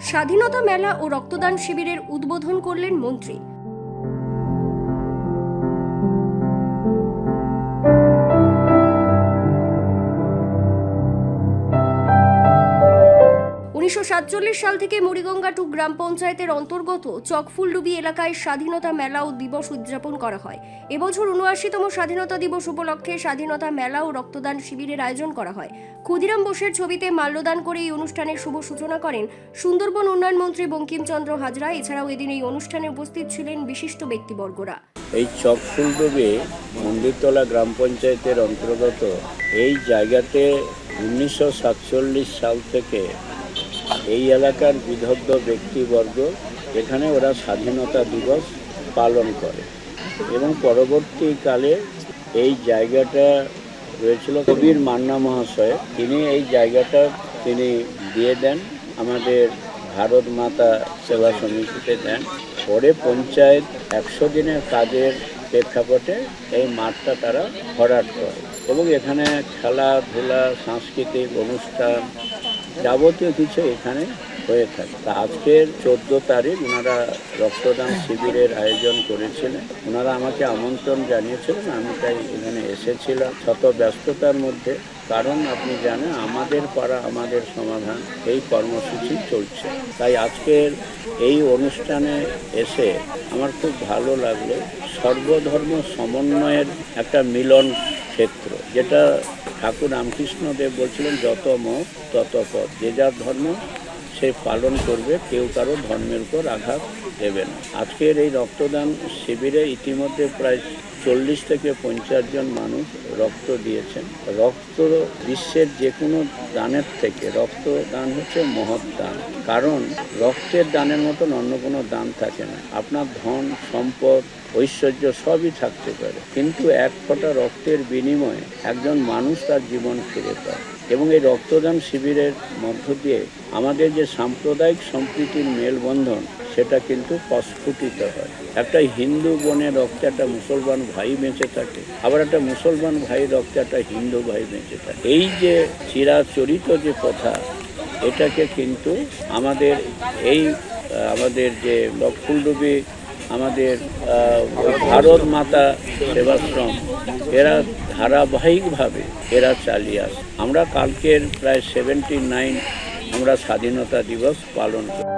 স্বাধীনতা মেলা ও রক্তদান শিবিরের উদ্বোধন করলেন মন্ত্রী। উনিশশো সাতচল্লিশ সাল থেকে মুড়িগঙ্গা টু গ্রাম পঞ্চায়েতের অন্তর্গত চকফুলডুবি এলাকায় স্বাধীনতা মেলা ও দিবস উদযাপন করা হয়। এবছর উনআশিতম স্বাধীনতা দিবস উপলক্ষে স্বাধীনতা মেলা ও রক্তদান শিবিরের আয়োজন করা হয়। ক্ষুদিরাম বোসের ছবিতে মাল্যদান করে এই অনুষ্ঠানের শুভ সূচনা করেন সুন্দরবন উন্নয়ন মন্ত্রী বঙ্কিমচন্দ্র হাজরা। এছাড়াও এদিন এই অনুষ্ঠানে উপস্থিত ছিলেন বিশিষ্ট ব্যক্তিবর্গরা। এই চকফুলডুবি মন্দিরতলা গ্রাম পঞ্চায়েতের অন্তর্গত এই জায়গাতে উনিশশো সাতচল্লিশ সাল থেকে এই এলাকার বিদগ্ধ ব্যক্তিবর্গ এখানে ওরা স্বাধীনতা দিবস পালন করে। এবং পরবর্তীকালে এই জায়গাটা রয়েছিল কবির মান্না মহাশয়। তিনি এই জায়গাটা তিনি দিয়ে দেন, আমাদের ভারত মাতা সেবা সমিতিতে দেন। পরে পঞ্চায়েত একশো দিনের কাজের প্রেক্ষাপটে এই মাঠটা তারা ভরাট করে। এবং এখানে খেলাধুলা, সাংস্কৃতিক অনুষ্ঠান যাবতীয় কিছু এখানে হয়ে থাকে। তা আজকের চোদ্দ তারিখ ওনারা রক্তদান শিবিরের আয়োজন করেছিলেন। ওনারা আমাকে আমন্ত্রণ জানিয়েছিলেন, আমি তাই এখানে এসেছিলাম। শত ব্যস্ততার মধ্যে, কারণ আপনি জানেন আমাদের পাড়া, আমাদের সমাধান, এই কর্মসূচি চলছে। তাই আজকের এই অনুষ্ঠানে এসে আমার খুব ভালো লাগল। সর্বধর্ম সমন্বয়ের একটা মিলন ক্ষেত্র, যেটা ঠাকুর রামকৃষ্ণদেব বলছিলেন, যত মত, তত পথ। যে যার ধর্ম, সে পালন করবে। কেউ কারও ধর্মের উপর আঘাত দেবে না আজকের এই রক্তদান শিবিরে ইতিমধ্যে প্রায় চল্লিশ থেকে পঞ্চাশ জন মানুষ রক্ত দিয়েছেন। রক্ত বিশ্বের যে কোনো দানের থেকে রক্তদান হচ্ছে মহৎ দান। কারণ রক্তের দানের মতন অন্য কোনো দান থাকে না। আপনার ধন, সম্পদ, ঐশ্বর্য সবই থাকতে পারে। কিন্তু এক ফোঁটা রক্তের বিনিময়ে একজন মানুষ তার জীবন ফিরে পায়। এবং এই রক্তদান শিবিরের মধ্য দিয়ে আমাদের যে সাম্প্রদায়িক সম্প্রীতির মেলবন্ধন সেটা কিন্তু প্রস্ফুটিত হয়। একটা হিন্দু বোনের রক্তে একটা মুসলমান ভাই বেঁচে থাকে, আবার একটা মুসলমান ভাই রক্তে একটা হিন্দু ভাই বেঁচে থাকে। এই যে চিরাচরিত যে প্রথা এটাকে কিন্তু আমাদের এই আমাদের যে ফুলডুবি আমাদের ভারত মাতা সেবাশ্রম, এরা ধারাবাহিকভাবে এরা চালিয়ে আসে। আমরা কালকের প্রায় সেভেন্টি নাইন আমরা স্বাধীনতা দিবস পালন করি।